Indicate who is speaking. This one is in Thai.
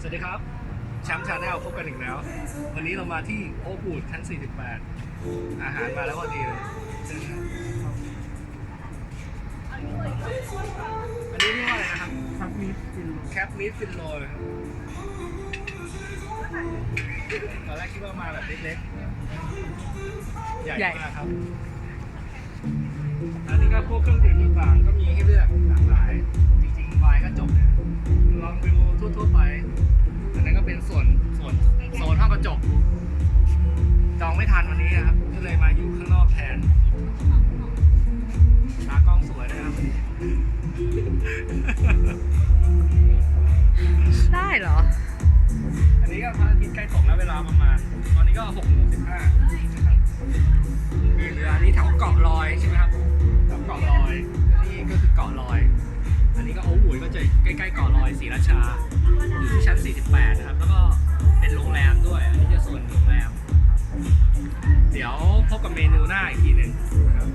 Speaker 1: สวัสดีครับ แชมป์ชาแนลพบกันอีกแล้ว วันนี้เรามาที่โอ๊กบูดชั้น 48 อาหารมาแล้วพอดีเลยเชิญครับอันนี้เรียกว่าอะไรนะครับ
Speaker 2: ครับมีฟิน
Speaker 1: แคปมิดฟินโรยครับตอนแรกคิดว่ามาแบบเล็กๆใหญ่ใหญ่มากครับอันนี้ก็พวกเครื่องดื่มต่างๆก็มีให้เลือก ไม่ทันวันนี้นะครับ ก็เลยมาอยู่ข้างนอกแทนตากล้องสวยนะครับ
Speaker 3: ได้เหรอ
Speaker 1: อันนี้ก็พระอาทิตย์ใกล้ตกแล้วเวลาประมาณ ตอนนี้ก็หกโมงสิบห้านะครับมีเรืออันนี้แถวเกาะลอยใช่ไหมครับแถวเกาะลอย นี่ก็คือเกาะลอย อันนี้ก็โอ้โหก็จะใกล้ๆเกาะลอยศรีราชาับเมนูหน้าอีกทีหนึ่งนะครับ